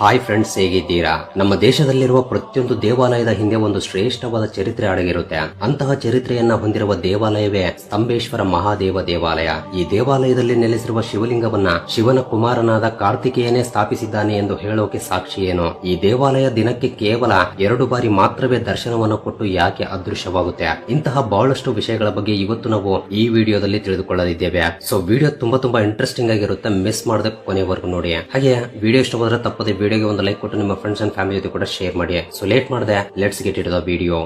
Hi friends ಹೇಗಿದ್ದೀರಾ? ನಮ್ಮ ದೇಶದಲ್ಲಿರುವ ಪ್ರತಿಯೊಂದು ದೇವಾಲಯದ ಹಿಂದೆ ಒಂದು ಶ್ರೇಷ್ಠವಾದ ಚರಿತ್ರೆ ಅಡಗಿರುತ್ತೆ. ಅಂತಹ ಚರಿತ್ರೆಯನ್ನ ಹೊಂದಿರುವ ದೇವಾಲಯವೇ ಸ್ತಂಭೇಶ್ವರ ಮಹಾದೇವ ದೇವಾಲಯ. ಈ ದೇವಾಲಯದಲ್ಲಿ ನೆಲೆಸಿರುವ ಶಿವಲಿಂಗವನ್ನ ಶಿವನ ಕುಮಾರನಾದ ಕಾರ್ತಿಕೇಯನೇ ಸ್ಥಾಪಿಸಿದ್ದಾನೆ ಎಂದು ಹೇಳೋಕೆ ಸಾಕ್ಷಿ ಏನು? ಈ ದೇವಾಲಯ ದಿನಕ್ಕೆ ಕೇವಲ ಎರಡು ಬಾರಿ ಮಾತ್ರವೇ ದರ್ಶನವನ್ನು ಕೊಟ್ಟು ಯಾಕೆ ಅದೃಶ್ಯವಾಗುತ್ತೆ? ಇಂತಹ ಬಹಳಷ್ಟು ವಿಷಯಗಳ ಬಗ್ಗೆ ಇವತ್ತು ನಾವು ಈ ವಿಡಿಯೋದಲ್ಲಿ ತಿಳಿದುಕೊಳ್ಳಲಿದ್ದೇವೆ. ಸೊ ವಿಡಿಯೋ ತುಂಬಾ ತುಂಬಾ ಇಂಟ್ರೆಸ್ಟಿಂಗ್ ಆಗಿರುತ್ತೆ. ಮಿಸ್ ಮಾಡದೆ ಕೊನೆವರೆಗೂ ನೋಡಿ. ಹಾಗೆ ವಿಡಿಯೋ ಇಷ್ಟವಾದ್ರೆ ತಪ್ಪದೆ ವಿಡಿಯೋಗೆ ಒಂದು ಲೈಕ್ ಕೊಟ್ಟು ನಿಮ್ಮ ಫ್ರೆಂಡ್ಸ್ ಅಂಡ್ ಫ್ಯಾಮಿಲಿ ಜೊತೆ ಕೂಡ ಶೇರ್ ಮಾಡಿ. ಸೊ ಲೇಟ್ ಮಾಡಿದೆ let's get it the video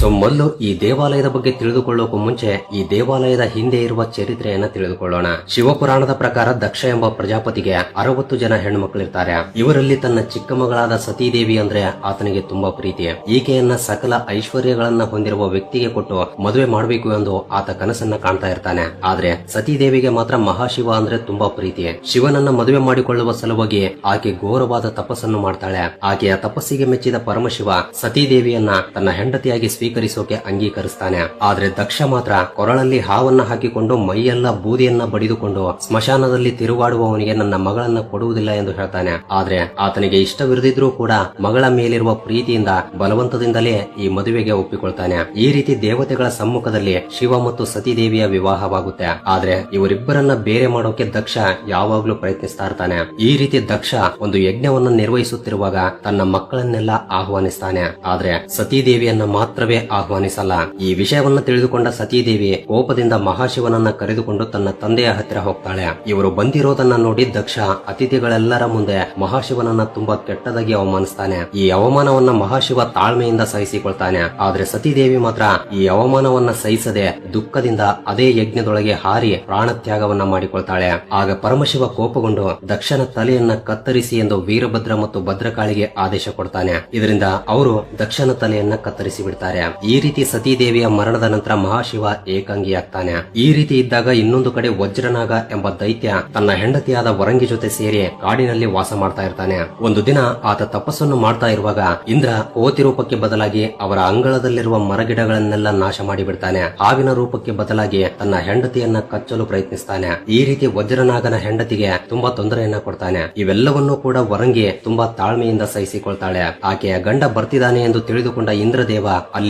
so ಮೊದಲು ಈ ದೇವಾಲಯದ ಬಗ್ಗೆ ತಿಳಿದುಕೊಳ್ಳೋಕು ಮುಂಚೆ ಈ ದೇವಾಲಯದ ಹಿಂದೆ ಇರುವ ಚರಿತ್ರೆಯನ್ನ ತಿಳಿದುಕೊಳ್ಳೋಣ. ಶಿವಪುರಾಣದ ಪ್ರಕಾರ ದಕ್ಷ ಎಂಬ ಪ್ರಜಾಪತಿಗೆ ಅರವತ್ತು ಜನ ಹೆಣ್ಮಕ್ಳಿರ್ತಾರೆ ಇವರಲ್ಲಿ ತನ್ನ ಚಿಕ್ಕ ಮಗಳಾದ ಸತೀದೇವಿ ಅಂದ್ರೆ ಆತನಿಗೆ ತುಂಬಾ ಪ್ರೀತಿ. ಈಕೆಯನ್ನ ಸಕಲ ಐಶ್ವರ್ಯಗಳನ್ನ ಹೊಂದಿರುವ ವ್ಯಕ್ತಿಗೆ ಕೊಟ್ಟು ಮದುವೆ ಮಾಡಬೇಕು ಎಂದು ಆತ ಕನಸನ್ನ ಕಾಣ್ತಾ ಇರ್ತಾನೆ. ಆದ್ರೆ ಸತೀದೇವಿಗೆ ಮಾತ್ರ ಮಹಾಶಿವ ಅಂದ್ರೆ ತುಂಬಾ ಪ್ರೀತಿ. ಶಿವನನ್ನ ಮದುವೆ ಮಾಡಿಕೊಳ್ಳುವ ಸಲುವಾಗಿ ಆಕೆ ಘೋರವಾದ ತಪಸ್ಸನ್ನು ಮಾಡ್ತಾಳೆ. ಆಕೆಯ ತಪಸ್ಸಿಗೆ ಮೆಚ್ಚಿದ ಪರಮಶಿವ ಸತೀದೇವಿಯನ್ನ ತನ್ನ ಹೆಂಡತಿಯಾಗಿ ಸ್ವೀಕರಿಸೋಕೆ ಅಂಗೀಕರಿಸ್ತಾನೆ. ಆದ್ರೆ ದಕ್ಷ ಮಾತ್ರ ಕೊರಳಲ್ಲಿ ಹಾವನ್ನ ಹಾಕಿಕೊಂಡು ಮೈಯೆಲ್ಲ ಬೂದಿಯನ್ನ ಬಡಿದುಕೊಂಡು ಸ್ಮಶಾನದಲ್ಲಿ ತಿರುಗಾಡುವವನಿಗೆ ನನ್ನ ಮಗಳನ್ನ ಕೊಡುವುದಿಲ್ಲ ಎಂದು ಹೇಳ್ತಾನೆ. ಆದ್ರೆ ಆತನಿಗೆ ಇಷ್ಟವಿರದಿದ್ರೂ ಕೂಡ ಮಗಳ ಮೇಲಿರುವ ಪ್ರೀತಿಯಿಂದ ಬಲವಂತದಿಂದಲೇ ಈ ಮದುವೆಗೆ ಒಪ್ಪಿಕೊಳ್ತಾನೆ. ಈ ರೀತಿ ದೇವತೆಗಳ ಸಮ್ಮುಖದಲ್ಲಿ ಶಿವ ಮತ್ತು ಸತೀದೇವಿಯ ವಿವಾಹವಾಗುತ್ತೆ. ಆದ್ರೆ ಇವರಿಬ್ಬರನ್ನ ಬೇರೆ ಮಾಡೋಕೆ ದಕ್ಷ ಯಾವಾಗ್ಲೂ ಪ್ರಯತ್ನಿಸ್ತಾ ಇರ್ತಾನೆ. ಈ ರೀತಿ ದಕ್ಷ ಒಂದು ಯಜ್ಞವನ್ನ ನಿರ್ವಹಿಸುತ್ತಿರುವಾಗ ತನ್ನ ಮಕ್ಕಳನ್ನೆಲ್ಲ ಆಹ್ವಾನಿಸ್ತಾನೆ. ಆದ್ರೆ ಸತೀದೇವಿಯನ್ನ ಮಾತ್ರವೇ ಆಹ್ವಾನಿಸಲ್ಲ. ಈ ವಿಷಯವನ್ನ ತಿಳಿದುಕೊಂಡ ಸತೀದೇವಿ ಕೋಪದಿಂದ ಮಹಾಶಿವನನ್ನ ಕರೆದುಕೊಂಡು ತನ್ನ ತಂದೆಯ ಹತ್ತಿರ ಹೋಗ್ತಾಳೆ. ಇವರು ಬಂದಿರೋದನ್ನ ನೋಡಿ ದಕ್ಷ, ಅತಿಥಿಗಳೆಲ್ಲರ ಮುಂದೆ ಮಹಾಶಿವನನ್ನ ತುಂಬಾ ಕೆಟ್ಟದಾಗಿ ಅವಮಾನಿಸ್ತಾನೆ. ಈ ಅವಮಾನವನ್ನ ಮಹಾಶಿವ ತಾಳ್ಮೆಯಿಂದ ಸಹಿಸಿಕೊಳ್ತಾನೆ. ಆದ್ರೆ ಸತೀದೇವಿ ಮಾತ್ರ ಈ ಅವಮಾನವನ್ನ ಸಹಿಸದೆ ದುಃಖದಿಂದ ಅದೇ ಯಜ್ಞದೊಳಗೆ ಹಾರಿ ಪ್ರಾಣತ್ಯಾಗವನ್ನ ಮಾಡಿಕೊಳ್ತಾಳೆ. ಆಗ ಪರಮಶಿವ ಕೋಪಗೊಂಡು ದಕ್ಷನ ತಲೆಯನ್ನ ಕತ್ತರಿಸಿ ಎಂದು ವೀರಭದ್ರ ಮತ್ತು ಭದ್ರಕಾಳಿಗೆ ಆದೇಶ ಕೊಡ್ತಾನೆ. ಇದರಿಂದ ಅವರು ದಕ್ಷನ ತಲೆಯನ್ನ ಕತ್ತರಿಸಿ ಬಿಡ್ತಾರೆ. ಈ ರೀತಿ ಸತೀದೇವಿಯ ಮರಣದ ನಂತರ ಮಹಾಶಿವ ಏಕಾಂಗಿಯಾಗ್ತಾನೆ. ಈ ರೀತಿ ಇದ್ದಾಗ ಇನ್ನೊಂದು ಕಡೆ ವಜ್ರನಾಗ ಎಂಬ ದೈತ್ಯ ತನ್ನ ಹೆಂಡತಿಯಾದ ವರಂಗಿ ಜೊತೆ ಸೇರಿ ಕಾಡಿನಲ್ಲಿ ವಾಸ ಮಾಡ್ತಾ ಇರ್ತಾನೆ. ಒಂದು ದಿನ ಆತ ತಪಸ್ಸನ್ನು ಮಾಡ್ತಾ ಇರುವಾಗ ಇಂದ್ರ ಕೋತಿ ರೂಪಕ್ಕೆ ಬದಲಾಗಿ ಅವರ ಅಂಗಳದಲ್ಲಿರುವ ಮರಗಿಡಗಳನ್ನೆಲ್ಲ ನಾಶ ಮಾಡಿಬಿಡ್ತಾನೆ. ಹಾವಿನ ರೂಪಕ್ಕೆ ಬದಲಾಗಿ ತನ್ನ ಹೆಂಡತಿಯನ್ನ ಕಚ್ಚಲು ಪ್ರಯತ್ನಿಸ್ತಾನೆ. ಈ ರೀತಿ ವಜ್ರನಾಗನ ಹೆಂಡತಿಗೆ ತುಂಬಾ ತೊಂದರೆಯನ್ನ ಕೊಡ್ತಾನೆ. ಇವೆಲ್ಲವನ್ನೂ ಕೂಡ ವರಂಗಿ ತುಂಬಾ ತಾಳ್ಮೆಯಿಂದ ಸಹಿಸಿಕೊಳ್ತಾಳೆ. ಆಕೆಯ ಗಂಡ ಬರ್ತಿದ್ದಾನೆ ಎಂದು ತಿಳಿದುಕೊಂಡ ಇಂದ್ರದೇವ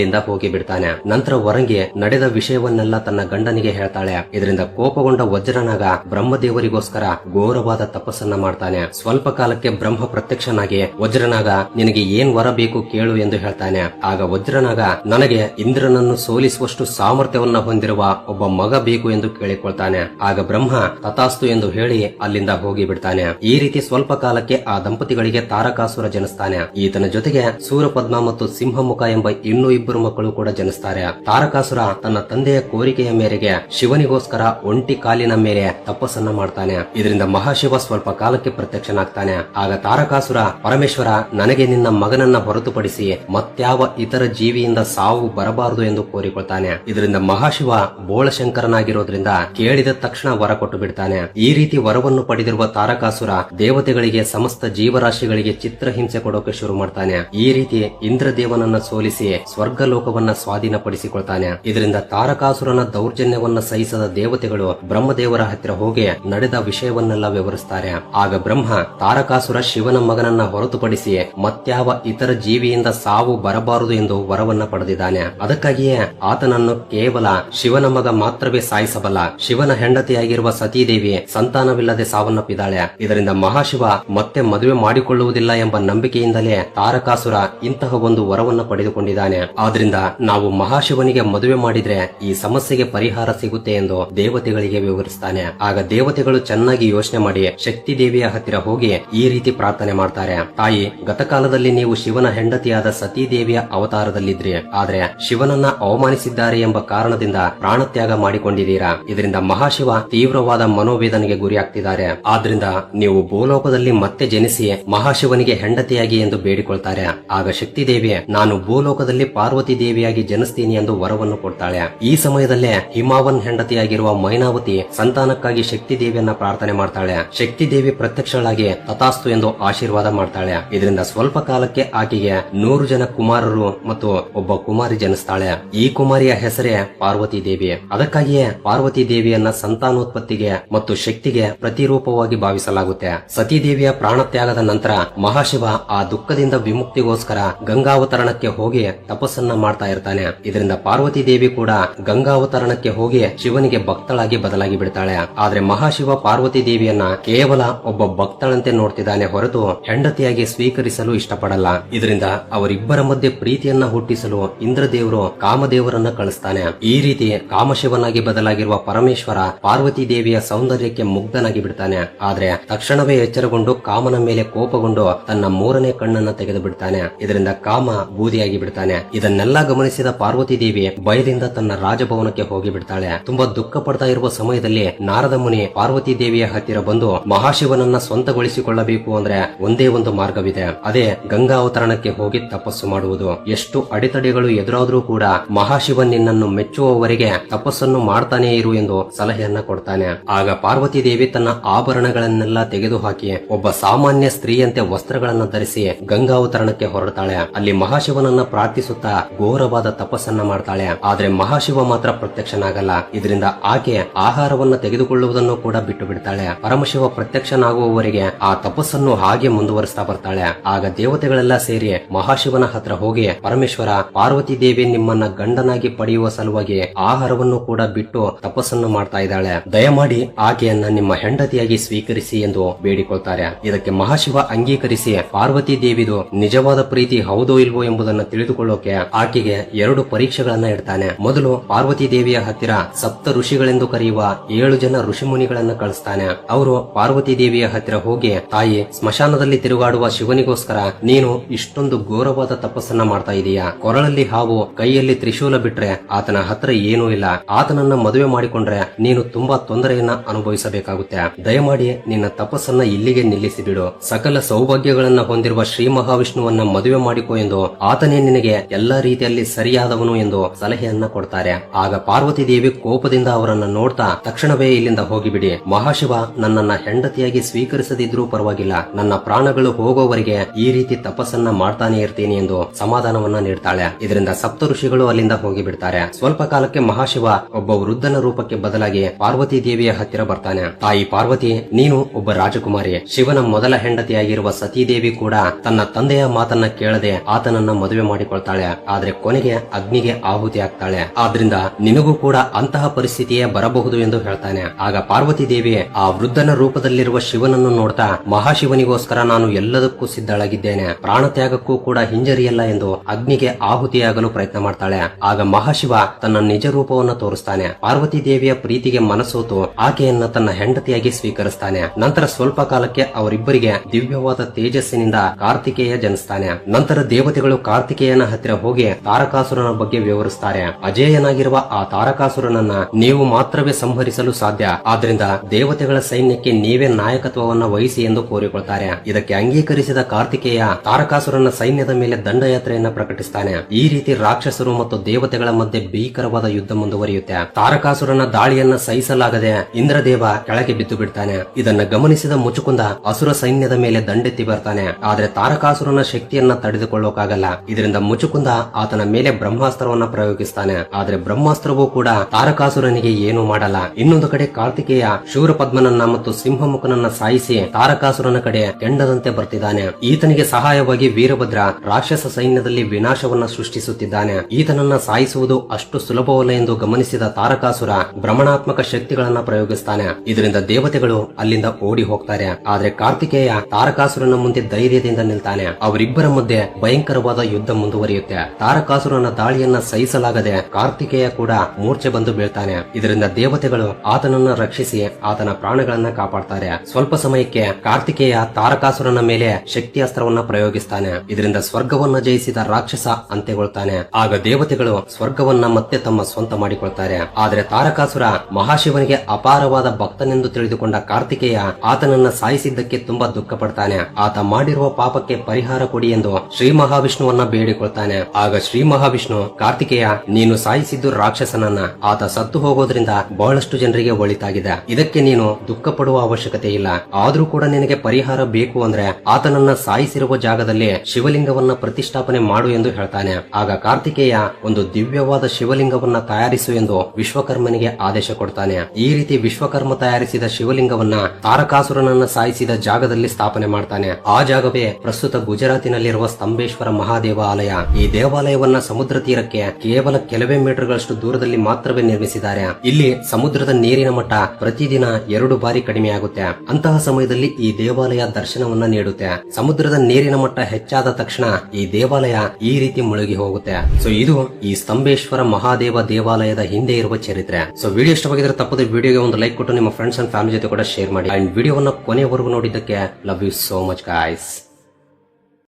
ಅಲ್ಲಿಂದ ಹೋಗಿ ಬಿಡ್ತಾನೆ. ನಂತರ ವರಂಗಿ ನಡೆದ ವಿಷಯವನ್ನೆಲ್ಲ ತನ್ನ ಗಂಡನಿಗೆ ಹೇಳ್ತಾಳೆ. ಇದರಿಂದ ಕೋಪಗೊಂಡ ವಜ್ರನಾಗ ಬ್ರಹ್ಮದೇವರಿಗೋಸ್ಕರ ಘೋರವಾದ ತಪಸ್ಸನ್ನ ಮಾಡ್ತಾನೆ. ಸ್ವಲ್ಪ ಕಾಲಕ್ಕೆ ಬ್ರಹ್ಮ ಪ್ರತ್ಯಕ್ಷನಾಗಿ ವಜ್ರನಾಗ, ನಿನಗೆ ಏನ್ ವರ ಬೇಕು ಕೇಳು ಎಂದು ಹೇಳ್ತಾನೆ. ಆಗ ವಜ್ರನಾಗ, ನನಗೆ ಇಂದ್ರನನ್ನು ಸೋಲಿಸುವಷ್ಟು ಸಾಮರ್ಥ್ಯವನ್ನ ಹೊಂದಿರುವ ಒಬ್ಬ ಮಗ ಬೇಕು ಎಂದು ಕೇಳಿಕೊಳ್ತಾನೆ. ಆಗ ಬ್ರಹ್ಮ, ತಥಾಸ್ತು ಎಂದು ಹೇಳಿ ಅಲ್ಲಿಂದ ಹೋಗಿ ಬಿಡ್ತಾನೆ. ಈ ರೀತಿ ಸ್ವಲ್ಪ ಕಾಲಕ್ಕೆ ಆ ದಂಪತಿಗಳಿಗೆ ತಾರಕಾಸುರ ಜನಿಸ್ತಾನೆ. ಈತನ ಜೊತೆಗೆ ಸೂರಪದ್ಮ ಮತ್ತು ಸಿಂಹಮುಖ ಎಂಬ ಇನ್ನೂ ಇಬ್ಬರು ಮಕ್ಕಳು ಕೂಡ ಜನಿಸ್ತಾರೆ. ತಾರಕಾಸುರ ತನ್ನ ತಂದೆಯ ಕೋರಿಕೆಯ ಮೇರೆಗೆ ಶಿವನಿಗೋಸ್ಕರ ಒಂಟಿ ಕಾಲಿನ ಮೇಲೆ ತಪಸ್ಸನ್ನ ಮಾಡ್ತಾನೆ. ಇದರಿಂದ ಮಹಾಶಿವ ಸ್ವಲ್ಪ ಕಾಲಕ್ಕೆ ಪ್ರತ್ಯಕ್ಷನಾಗ್ತಾನೆ. ಆಗ ತಾರಕಾಸುರ, ಪರಮೇಶ್ವರ, ನನಗೆ ನಿನ್ನ ಮಗನನ್ನ ಹೊರತುಪಡಿಸಿ ಮತ್ಯಾವ ಇತರ ಜೀವಿಯಿಂದ ಸಾವು ಬರಬಾರದು ಎಂದು ಕೋರಿಕೊಳ್ತಾನೆ. ಇದರಿಂದ ಮಹಾಶಿವ ಬೋಳಶಂಕರನಾಗಿರೋದ್ರಿಂದ ಕೇಳಿದ ತಕ್ಷಣ ವರ ಕೊಟ್ಟು ಬಿಡ್ತಾನೆ. ಈ ರೀತಿ ವರವನ್ನು ಪಡೆದಿರುವ ತಾರಕಾಸುರ ದೇವತೆಗಳಿಗೆ ಸಮಸ್ತ ಜೀವರಾಶಿಗಳಿಗೆ ಚಿತ್ರಹಿಂಸೆ ಕೊಡೋಕೆ ಶುರು ಮಾಡ್ತಾನೆ. ಈ ರೀತಿ ಇಂದ್ರದೇವನನ್ನ ಸೋಲಿಸಿ ಸ್ವರ್ಗ ಲೋಕವನ್ನ ಸ್ವಾಧೀನಪಡಿಸಿಕೊಳ್ತಾನೆ. ಇದರಿಂದ ತಾರಕಾಸುರನ ದೌರ್ಜನ್ಯವನ್ನ ಸಹಿಸದ ದೇವತೆಗಳು ಬ್ರಹ್ಮದೇವರ ಹತ್ತಿರ ಹೋಗಿ ನಡೆದ ವಿಷಯವನ್ನೆಲ್ಲ ವಿವರಿಸ್ತಾರೆ. ಆಗ ಬ್ರಹ್ಮ ತಾರಕಾಸುರ ಶಿವನ ಮಗನನ್ನ ಹೊರತುಪಡಿಸಿ ಮತ್ಯಾವ ಇತರ ಜೀವಿಯಿಂದ ಸಾವು ಬರಬಾರದು ಎಂದು ವರವನ್ನ ಪಡೆದಿದ್ದಾನೆ. ಅದಕ್ಕಾಗಿಯೇ ಆತನನ್ನು ಕೇವಲ ಶಿವನ ಮಗ ಮಾತ್ರವೇ ಸಾಯಿಸಬಲ್ಲ, ಶಿವನ ಹೆಂಡತಿಯಾಗಿರುವ ಸತೀದೇವಿ ಸಂತಾನವಿಲ್ಲದೆ ಸಾವನ್ನಪ್ಪಿದ್ದಾಳೆ. ಇದರಿಂದ ಮಹಾಶಿವ ಮತ್ತೆ ಮದುವೆ ಮಾಡಿಕೊಳ್ಳುವುದಿಲ್ಲ ಎಂಬ ನಂಬಿಕೆಯಿಂದಲೇ ತಾರಕಾಸುರ ಇಂತಹ ಒಂದು ವರವನ್ನ ಪಡೆದುಕೊಂಡಿದ್ದಾನೆ. ಆದ್ರಿಂದ ನಾವು ಮಹಾಶಿವನಿಗೆ ಮದುವೆ ಮಾಡಿದ್ರೆ ಈ ಸಮಸ್ಯೆಗೆ ಪರಿಹಾರ ಸಿಗುತ್ತೆ ಎಂದು ದೇವತೆಗಳಿಗೆ ವಿವರಿಸ್ತಾನೆ. ಆಗ ದೇವತೆಗಳು ಚೆನ್ನಾಗಿ ಯೋಚನೆ ಮಾಡಿ ಶಕ್ತಿ ದೇವಿಯ ಹತ್ತಿರ ಹೋಗಿ ಈ ರೀತಿ ಪ್ರಾರ್ಥನೆ ಮಾಡ್ತಾರೆ. ತಾಯಿ, ಗತಕಾಲದಲ್ಲಿ ನೀವು ಶಿವನ ಹೆಂಡತಿಯಾದ ಸತೀದೇವಿಯ ಅವತಾರದಲ್ಲಿದ್ರಿ. ಆದ್ರೆ ಶಿವನನ್ನ ಅವಮಾನಿಸಿದ್ದಾರೆ ಎಂಬ ಕಾರಣದಿಂದ ಪ್ರಾಣತ್ಯಾಗ ಮಾಡಿಕೊಂಡಿದ್ದೀರಾ? ಇದರಿಂದ ಮಹಾಶಿವ ತೀವ್ರವಾದ ಮನೋವೇದನೆಗೆ ಗುರಿಯಾಗ್ತಿದ್ದಾರೆ. ಆದ್ರಿಂದ ನೀವು ಭೂಲೋಕದಲ್ಲಿ ಮತ್ತೆ ಜನಿಸಿ ಮಹಾಶಿವನಿಗೆ ಹೆಂಡತಿಯಾಗಿ ಎಂದು ಬೇಡಿಕೊಳ್ತಾರೆ. ಆಗ ಶಕ್ತಿ ದೇವಿ ನಾನು ಭೂಲೋಕದಲ್ಲಿ ಪಾರ್ವತಿ ಪಾರ್ವತಿ ದೇವಿಯಾಗಿ ಜನಿಸ್ತೀನಿ ಎಂದು ವರವನ್ನು ಕೊಡ್ತಾಳೆ. ಈ ಸಮಯದಲ್ಲೇ ಹಿಮಾವನ್ ಹೆಂಡತಿಯಾಗಿರುವ ಮೈನಾವತಿ ಸಂತಾನಕ್ಕಾಗಿ ಶಕ್ತಿ ದೇವಿಯನ್ನ ಪ್ರಾರ್ಥನೆ ಮಾಡ್ತಾಳೆ. ಶಕ್ತಿ ದೇವಿ ಪ್ರತ್ಯಕ್ಷಳಾಗಿ ತಥಾಸ್ತು ಎಂದು ಆಶೀರ್ವಾದ ಮಾಡ್ತಾಳೆ. ಇದರಿಂದ ಸ್ವಲ್ಪ ಕಾಲಕ್ಕೆ ಆಕೆಗೆ ನೂರು ಜನ ಕುಮಾರರು ಮತ್ತು ಒಬ್ಬ ಕುಮಾರಿ ಜನಿಸ್ತಾಳೆ. ಈ ಕುಮಾರಿಯ ಹೆಸರೇ ಪಾರ್ವತಿ ದೇವಿ. ಅದಕ್ಕಾಗಿಯೇ ಪಾರ್ವತಿ ದೇವಿಯನ್ನ ಸಂತಾನೋತ್ಪತ್ತಿಗೆ ಮತ್ತು ಶಕ್ತಿಗೆ ಪ್ರತಿರೂಪವಾಗಿ ಭಾವಿಸಲಾಗುತ್ತೆ. ಸತೀದೇವಿಯ ಪ್ರಾಣತ್ಯಾಗದ ನಂತರ ಮಹಾಶಿವ ಆ ದುಃಖದಿಂದ ವಿಮುಕ್ತಿಗೋಸ್ಕರ ಗಂಗಾವತರಣಕ್ಕೆ ಹೋಗಿ ತಪಸ್ಸನ್ನ ಮಾಡ್ತಾ ಇರ್ತಾನೆ. ಇದರಿಂದ ಪಾರ್ವತಿ ದೇವಿ ಕೂಡ ಗಂಗಾವತರಣಕ್ಕೆ ಹೋಗಿ ಶಿವನಿಗೆ ಭಕ್ತಳಾಗಿ ಬದಲಾಗಿ ಬಿಡ್ತಾಳೆ. ಆದ್ರೆ ಮಹಾಶಿವ ಪಾರ್ವತಿ ದೇವಿಯನ್ನ ಕೇವಲ ಒಬ್ಬ ಭಕ್ತಳಂತೆ ನೋಡ್ತಿದ್ದಾನೆ ಹೊರತು ಹೆಂಡತಿಯಾಗಿ ಸ್ವೀಕರಿಸಲು ಇಷ್ಟಪಡಲ್ಲ. ಇದರಿಂದ ಅವರಿಬ್ಬರ ಮಧ್ಯೆ ಪ್ರೀತಿಯನ್ನ ಹುಟ್ಟಿಸಲು ಇಂದ್ರದೇವರು ಕಾಮದೇವರನ್ನ ಕಳಿಸ್ತಾನೆ. ಈ ರೀತಿ ಕಾಮಶಿವನಾಗಿ ಬದಲಾಗಿರುವ ಪರಮೇಶ್ವರ ಪಾರ್ವತಿ ದೇವಿಯ ಸೌಂದರ್ಯಕ್ಕೆ ಮುಗ್ಧನಾಗಿ ಬಿಡ್ತಾನೆ. ಆದ್ರೆ ತಕ್ಷಣವೇ ಎಚ್ಚರಗೊಂಡು ಕಾಮನ ಮೇಲೆ ಕೋಪಗೊಂಡು ತನ್ನ ಮೂರನೇ ಕಣ್ಣನ್ನ ತೆಗೆದು ಬಿಡ್ತಾನೆ ಇದರಿಂದ ಕಾಮ ಬೂದಿಯಾಗಿ ಬಿಡ್ತಾನೆ. ಇದನ್ನೆಲ್ಲ ಗಮನಿಸಿದ ಪಾರ್ವತಿ ದೇವಿ ಭಯದಿಂದ ತನ್ನ ರಾಜಭವನಕ್ಕೆ ಹೋಗಿ ಬಿಡ್ತಾಳೆ ತುಂಬಾ ದುಃಖ ಪಡ್ತಾ ಇರುವ ಸಮಯದಲ್ಲಿ ನಾರದ ಮುನಿ ಪಾರ್ವತಿ ದೇವಿಯ ಹತ್ತಿರ ಬಂದು ಮಹಾಶಿವನನ್ನ ಸ್ವಂತಗೊಳಿಸಿಕೊಳ್ಳಬೇಕು ಅಂದ್ರೆ ಒಂದೇ ಒಂದು ಮಾರ್ಗವಿದೆ. ಅದೇ ಗಂಗಾ ಅವತರಣಕ್ಕೆ ಹೋಗಿ ತಪಸ್ಸು ಮಾಡುವುದು. ಎಷ್ಟು ಅಡೆತಡೆಗಳು ಎದುರಾದ್ರೂ ಕೂಡ ಮಹಾಶಿವನ್ ನಿನ್ನನ್ನು ಮೆಚ್ಚುವವರೆಗೆ ತಪಸ್ಸನ್ನು ಮಾಡ್ತಾನೆ ಇರು ಎಂದು ಸಲಹೆಯನ್ನ ಕೊಡ್ತಾನೆ. ಆಗ ಪಾರ್ವತಿ ದೇವಿ ತನ್ನ ಆಭರಣಗಳನ್ನೆಲ್ಲ ತೆಗೆದು ಹಾಕಿ ಒಬ್ಬ ಸಾಮಾನ್ಯ ಸ್ತ್ರೀಯಂತೆ ವಸ್ತ್ರಗಳನ್ನ ಧರಿಸಿ ಗಂಗಾವತರಣಕ್ಕೆ ಹೊರಡ್ತಾಳೆ. ಅಲ್ಲಿ ಮಹಾಶಿವನನ್ನ ಪ್ರಾರ್ಥಿಸುತ್ತಾ ಘೋರವಾದ ತಪಸ್ಸನ್ನ ಮಾಡ್ತಾಳೆ. ಆದ್ರೆ ಮಹಾಶಿವ ಮಾತ್ರ ಪ್ರತ್ಯಕ್ಷನಾಗಲ್ಲ. ಇದರಿಂದ ಆಕೆ ಆಹಾರವನ್ನ ತೆಗೆದುಕೊಳ್ಳುವುದನ್ನು ಕೂಡ ಬಿಟ್ಟು ಬಿಡ್ತಾಳೆ ಪರಮಶಿವ ಪ್ರತ್ಯಕ್ಷನಾಗುವವರೆಗೆ ಆ ತಪಸ್ಸನ್ನು ಹಾಗೆ ಮುಂದುವರಿಸ್ತಾ ಬರ್ತಾಳೆ. ಆಗ ದೇವತೆಗಳೆಲ್ಲ ಸೇರಿ ಮಹಾಶಿವನ ಹತ್ರ ಹೋಗಿ, ಪರಮೇಶ್ವರ, ಪಾರ್ವತಿ ದೇವಿ ನಿಮ್ಮನ್ನ ಗಂಡನಾಗಿ ಪಡೆಯುವ ಸಲುವಾಗಿ ಆಹಾರವನ್ನು ಕೂಡ ಬಿಟ್ಟು ತಪಸ್ಸನ್ನು ಮಾಡ್ತಾ ಇದ್ದಾಳೆ. ದಯಮಾಡಿ ಆಕೆಯನ್ನ ನಿಮ್ಮ ಹೆಂಡತಿಯಾಗಿ ಸ್ವೀಕರಿಸಿ ಎಂದು ಬೇಡಿಕೊಳ್ತಾರೆ. ಇದಕ್ಕೆ ಮಹಾಶಿವ ಅಂಗೀಕರಿಸಿ ಪಾರ್ವತಿ ದೇವಿದು ನಿಜವಾದ ಪ್ರೀತಿ ಹೌದೋ ಇಲ್ವೋ ಎಂಬುದನ್ನು ತಿಳಿದುಕೊಳ್ಳೋಕೆ ಆಕೆಗೆ ಎರಡು ಪರೀಕ್ಷೆಗಳನ್ನ ಇಡ್ತಾನೆ. ಮೊದಲು ಪಾರ್ವತಿ ದೇವಿಯ ಹತ್ತಿರ ಸಪ್ತ ಋಷಿಗಳೆಂದು ಕರೆಯುವ ಏಳು ಜನ ಋಷಿಮುನಿಗಳನ್ನ ಕಳಿಸ್ತಾನೆ. ಅವರು ಪಾರ್ವತಿ ದೇವಿಯ ಹತ್ತಿರ ಹೋಗಿ, ತಾಯಿ, ಸ್ಮಶಾನದಲ್ಲಿ ತಿರುಗಾಡುವ ಶಿವನಿಗೋಸ್ಕರ ನೀನು ಇಷ್ಟೊಂದು ಘೋರವಾದ ತಪಸ್ಸನ್ನ ಮಾಡ್ತಾ ಇದೀಯಾ? ಕೊರಳಲ್ಲಿ ಹಾವು ಕೈಯಲ್ಲಿ ತ್ರಿಶೂಲ ಬಿಟ್ರೆ ಆತನ ಹತ್ರ ಏನೂ ಇಲ್ಲ. ಆತನನ್ನ ಮದುವೆ ಮಾಡಿಕೊಂಡ್ರೆ ನೀನು ತುಂಬಾ ತೊಂದರೆಯನ್ನ ಅನುಭವಿಸಬೇಕಾಗುತ್ತೆ. ದಯಮಾಡಿ ನಿನ್ನ ತಪಸ್ಸನ್ನ ಇಲ್ಲಿಗೆ ನಿಲ್ಲಿಸಿ ಬಿಡು ಸಕಲ ಸೌಭಾಗ್ಯಗಳನ್ನ ಹೊಂದಿರುವ ಶ್ರೀ ಮಹಾವಿಷ್ಣುವನ್ನ ಮದುವೆ ಮಾಡಿಕೊ ಎಂದು ಆತನೇ ನಿನಗೆ ಎಲ್ಲಾ ರೀತಿಯಲ್ಲಿ ಸರಿಯಾದವನು ಎಂದು ಸಲಹೆಯನ್ನ ಕೊಡ್ತಾರೆ. ಆಗ ಪಾರ್ವತಿ ದೇವಿ ಕೋಪದಿಂದ ಅವರನ್ನ ನೋಡ್ತಾ ತಕ್ಷಣವೇ ಇಲ್ಲಿಂದ ಹೋಗಿಬಿಡಿ. ಮಹಾಶಿವ ನನ್ನನ್ನ ಹೆಂಡತಿಯಾಗಿ ಸ್ವೀಕರಿಸದಿದ್ರೂ ಪರವಾಗಿಲ್ಲ. ನನ್ನ ಪ್ರಾಣಗಳು ಹೋಗೋವರೆಗೆ ಈ ರೀತಿ ತಪಸ್ಸನ್ನ ಮಾಡ್ತಾನೆ ಇರ್ತೀನಿ ಎಂದು ಸಮಾಧಾನವನ್ನ ನೀಡ್ತಾಳೆ. ಇದರಿಂದ ಸಪ್ತ ಋಷಿಗಳು ಅಲ್ಲಿಂದ ಹೋಗಿಬಿಡ್ತಾರೆ. ಸ್ವಲ್ಪ ಕಾಲಕ್ಕೆ ಮಹಾಶಿವ ಒಬ್ಬ ವೃದ್ಧನ ರೂಪಕ್ಕೆ ಬದಲಾಗಿ ಪಾರ್ವತಿ ದೇವಿಯ ಹತ್ತಿರ ಬರ್ತಾನೆ. ತಾಯಿ ಪಾರ್ವತಿ, ನೀನು ಒಬ್ಬ ರಾಜಕುಮಾರಿ. ಶಿವನ ಮೊದಲ ಹೆಂಡತಿಯಾಗಿರುವ ಸತೀದೇವಿ ಕೂಡ ತನ್ನ ತಂದೆಯ ಮಾತನ್ನ ಕೇಳದೆ ಆತನನ್ನ ಮದುವೆ ಮಾಡಿಕೊಳ್ತಾಳೆ. ಆದ್ರೆ ಕೊನೆಗೆ ಅಗ್ನಿಗೆ ಆಹುತಿ ಆಗ್ತಾಳೆ. ಆದ್ರಿಂದ ನಿನಗೂ ಕೂಡ ಅಂತಹ ಪರಿಸ್ಥಿತಿಯೇ ಬರಬಹುದು ಎಂದು ಹೇಳ್ತಾನೆ. ಆಗ ಪಾರ್ವತಿ ದೇವಿ ಆ ವೃದ್ಧನ ರೂಪದಲ್ಲಿರುವ ಶಿವನನ್ನು ನೋಡ್ತಾ, ಮಹಾಶಿವನಿಗೋಸ್ಕರ ನಾನು ಎಲ್ಲದಕ್ಕೂ ಸಿದ್ಧಳಾಗಿದ್ದೇನೆ. ಪ್ರಾಣತ್ಯಾಗಕ್ಕೂ ಕೂಡ ಹಿಂಜರಿಯಲ್ಲ ಎಂದು ಅಗ್ನಿಗೆ ಆಹುತಿಯಾಗಲು ಪ್ರಯತ್ನ ಮಾಡ್ತಾಳೆ. ಆಗ ಮಹಾಶಿವ ತನ್ನ ನಿಜ ರೂಪವನ್ನು ತೋರಿಸ್ತಾನೆ. ಪಾರ್ವತಿ ದೇವಿಯ ಪ್ರೀತಿಗೆ ಮನಸೋತು ಆಕೆಯನ್ನ ತನ್ನ ಹೆಂಡತಿಯಾಗಿ ಸ್ವೀಕರಿಸ್ತಾನೆ. ನಂತರ ಸ್ವಲ್ಪ ಕಾಲಕ್ಕೆ ಅವರಿಬ್ಬರಿಗೆ ದಿವ್ಯವಾದ ತೇಜಸ್ಸಿನಿಂದ ಕಾರ್ತಿಕೇಯ ಜನಿಸ್ತಾನೆ. ನಂತರ ದೇವತೆಗಳು ಕಾರ್ತಿಕೇಯನ ಹತ್ತಿರ ಹೋಗಿ ತಾರಕಾಸುರನ ಬಗ್ಗೆ ವಿವರಿಸ್ತಾರೆ. ಅಜೇಯನಾಗಿರುವ ಆ ತಾರಕಾಸುರನನ್ನ ನೀವು ಮಾತ್ರವೇ ಸಂಹರಿಸಲು ಸಾಧ್ಯ. ಆದ್ರಿಂದ ದೇವತೆಗಳ ಸೈನ್ಯಕ್ಕೆ ನೀವೇ ನಾಯಕತ್ವವನ್ನ ವಹಿಸಿ ಎಂದು ಕೋರಿಕೊಳ್ತಾರೆ. ಇದಕ್ಕೆ ಅಂಗೀಕರಿಸಿದ ಕಾರ್ತಿಕೇಯ ತಾರಕಾಸುರನ ಸೈನ್ಯದ ಮೇಲೆ ದಂಡಯಾತ್ರೆಯನ್ನ ಪ್ರಕಟಿಸ್ತಾನೆ. ಈ ರೀತಿ ರಾಕ್ಷಸರು ಮತ್ತು ದೇವತೆಗಳ ಮಧ್ಯೆ ಭೀಕರವಾದ ಯುದ್ಧ ಮುಂದುವರಿಯುತ್ತೆ. ತಾರಕಾಸುರನ ದಾಳಿಯನ್ನ ಸಹಿಸಲಾಗದೆ ಇಂದ್ರದೇವ ಕೆಳಗೆ ಬಿದ್ದು ಬಿಡ್ತಾನೆ. ಇದನ್ನ ಗಮನಿಸಿದ ಮುಚುಕುಂದ ಅಸುರ ಸೈನ್ಯದ ಮೇಲೆ ದಂಡೆತ್ತಿ ಬರ್ತಾನೆ. ಆದ್ರೆ ತಾರಕಾಸುರನ ಶಕ್ತಿಯನ್ನ ತಡೆದುಕೊಳ್ಳೋಕಾಗಲ್ಲ. ಇದರಿಂದ ಮುಚುಕುಂದ ಆತನ ಮೇಲೆ ಬ್ರಹ್ಮಾಸ್ತ್ರವನ್ನ ಪ್ರಯೋಗಿಸ್ತಾನೆ. ಆದ್ರೆ ಬ್ರಹ್ಮಾಸ್ತ್ರವೂ ಕೂಡ ತಾರಕಾಸುರನಿಗೆ ಏನು ಮಾಡಲ್ಲ. ಇನ್ನೊಂದು ಕಡೆ ಕಾರ್ತಿಕೇಯ ಶೂರಪದ್ಮನನ್ನ ಮತ್ತು ಸಿಂಹಮುಖನನ್ನ ಸಾಯಿಸಿ ತಾರಕಾಸುರನ ಕಡೆ ಕೆಂಡದಂತೆ ಬರ್ತಿದ್ದಾನೆ. ಈತನಿಗೆ ಸಹಾಯವಾಗಿ ವೀರಭದ್ರ ರಾಕ್ಷಸ ಸೈನ್ಯದಲ್ಲಿ ವಿನಾಶವನ್ನ ಸೃಷ್ಟಿಸುತ್ತಿದ್ದಾನೆ. ಈತನನ್ನ ಸಾಯಿಸುವುದು ಅಷ್ಟು ಸುಲಭವಲ್ಲ ಎಂದು ಗಮನಿಸಿದ ತಾರಕಾಸುರ ಭ್ರಮಣಾತ್ಮಕ ಶಕ್ತಿಗಳನ್ನ ಪ್ರಯೋಗಿಸ್ತಾನೆ. ಇದರಿಂದ ದೇವತೆಗಳು ಅಲ್ಲಿಂದ ಓಡಿ ಹೋಗ್ತಾರೆ. ಆದ್ರೆ ಕಾರ್ತಿಕೇಯ ತಾರಕಾಸುರನ ಮುಂದೆ ಧೈರ್ಯದಿಂದ ನಿಲ್ತಾನೆ. ಅವರಿಬ್ಬರ ಮಧ್ಯೆ ಭಯಂಕರವಾದ ಯುದ್ಧ ಮುಂದುವರಿಯುತ್ತೆ. ತಾರಕಾಸುರನ ದಾಳಿಯನ್ನ ಸಹಿಸಲಾಗದೆ ಕಾರ್ತಿಕೇಯ ಕೂಡ ಮೂರ್ಛೆ ಬಂದು ಬೀಳ್ತಾನೆ. ಇದರಿಂದ ದೇವತೆಗಳು ಆತನನ್ನ ರಕ್ಷಿಸಿ ಆತನ ಪ್ರಾಣಗಳನ್ನ ಕಾಪಾಡ್ತಾರೆ. ಸ್ವಲ್ಪ ಸಮಯಕ್ಕೆ ಕಾರ್ತಿಕೇಯ ತಾರಕಾಸುರನ ಮೇಲೆ ಶಕ್ತಿ ಅಸ್ತ್ರವನ್ನ ಪ್ರಯೋಗಿಸ್ತಾನೆ. ಇದರಿಂದ ಸ್ವರ್ಗವನ್ನ ಜಯಿಸಿದ ರಾಕ್ಷಸ ಅಂತ್ಯಗೊಳ್ತಾನೆ. ಆಗ ದೇವತೆಗಳು ಸ್ವರ್ಗವನ್ನ ಮತ್ತೆ ತಮ್ಮ ಸ್ವಂತ ಮಾಡಿಕೊಳ್ತಾರೆ. ಆದ್ರೆ ತಾರಕಾಸುರ ಮಹಾಶಿವನಿಗೆ ಅಪಾರವಾದ ಭಕ್ತನೆಂದು ತಿಳಿದುಕೊಂಡ ಕಾರ್ತಿಕೇಯ ಆತನನ್ನ ಸಾಯಿಸಿದ್ದಕ್ಕೆ ತುಂಬಾ ದುಃಖ ಪಡ್ತಾನೆ ಆತ ಮಾಡಿರುವ ಪಾಪಕ್ಕೆ ಪರಿಹಾರ ಕೊಡಿ ಎಂದು ಶ್ರೀ ಮಹಾವಿಷ್ಣುವನ್ನ ಬೇಡಿಕೊಳ್ತಾನೆ. ಆಗ ಆಗ ಶ್ರೀ ಮಹಾವಿಷ್ಣು, ಕಾರ್ತಿಕೇಯ, ನೀನು ಸಾಯಿಸಿದ್ದು ರಾಕ್ಷಸನನ್ನ ಆತ ಸತ್ತು ಹೋಗೋದ್ರಿಂದ ಬಹಳಷ್ಟು ಜನರಿಗೆ ಒಳಿತಾಗಿದೆ. ಇದಕ್ಕೆ ನೀನು ದುಃಖ ಪಡುವ ಅವಶ್ಯಕತೆ ಇಲ್ಲ. ಆದ್ರೂ ಕೂಡ ನಿನಗೆ ಪರಿಹಾರ ಬೇಕು ಅಂದ್ರೆ ಆತನನ್ನ ಸಾಯಿಸಿರುವ ಜಾಗದಲ್ಲಿ ಶಿವಲಿಂಗವನ್ನ ಪ್ರತಿಷ್ಠಾಪನೆ ಮಾಡು ಎಂದು ಹೇಳ್ತಾನೆ. ಆಗ ಕಾರ್ತಿಕೇಯ ಒಂದು ದಿವ್ಯವಾದ ಶಿವಲಿಂಗವನ್ನ ತಯಾರಿಸು ಎಂದು ವಿಶ್ವಕರ್ಮನಿಗೆ ಆದೇಶ ಕೊಡ್ತಾನೆ. ಈ ರೀತಿ ವಿಶ್ವಕರ್ಮ ತಯಾರಿಸಿದ ಶಿವಲಿಂಗವನ್ನ ತಾರಕಾಸುರನನ್ನ ಸಾಯಿಸಿದ ಜಾಗದಲ್ಲಿ ಸ್ಥಾಪನೆ ಮಾಡ್ತಾನೆ. ಆ ಜಾಗವೇ ಪ್ರಸ್ತುತ ಗುಜರಾತಿನಲ್ಲಿರುವ ಸ್ತಂಭೇಶ್ವರ ಮಹಾದೇವ ಆಲಯ ಈ ದೇವಾಲಯವನ್ನ ಸಮುದ್ರ ತೀರಕ್ಕೆ ಕೇವಲ ಕೆಲವೇ ಮೀಟರ್ಗಳಷ್ಟು ದೂರದಲ್ಲಿ ಮಾತ್ರವೇ ನಿರ್ಮಿಸಿದ್ದಾರೆ. ಇಲ್ಲಿ ಸಮುದ್ರದ ನೀರಿನ ಮಟ್ಟ ಪ್ರತಿದಿನ ಎರಡು ಬಾರಿ ಕಡಿಮೆಯಾಗುತ್ತೆ ಅಂತಹ ಸಮಯದಲ್ಲಿ ಈ ದೇವಾಲಯ ದರ್ಶನವನ್ನ ನೀಡುತ್ತೆ. ಸಮುದ್ರದ ನೀರಿನ ಮಟ್ಟ ಹೆಚ್ಚಾದ ತಕ್ಷಣ ಈ ದೇವಾಲಯ ಈ ರೀತಿ ಮುಳುಗಿ ಹೋಗುತ್ತೆ. ಸೊ ಇದು ಈ ಸ್ತಂಭೇಶ್ವರ ಮಹಾದೇವ ದೇವಾಲಯದ ಹಿಂದೆ ಇರುವ ಚರಿತ್ರೆ. ಸೊ ವಿಡಿಯೋ ಇಷ್ಟವಾಗಿದ್ರೆ ತಪ್ಪದೆ ವಿಡಿಯೋಗೆ ಒಂದು ಲೈಕ್ ಕೊಟ್ಟು ನಿಮ್ಮ ಫ್ರೆಂಡ್ಸ್ ಅಂಡ್ ಫ್ಯಾಮಿಲಿ ಜೊತೆ ಕೂಡ ಶೇರ್ ಮಾಡಿ. ಅಂಡ್ ವಿಡಿಯೋವನ್ನ ಕೊನೆವರೆಗೂ ನೋಡಿದ್ದಕ್ಕೆ love you so much guys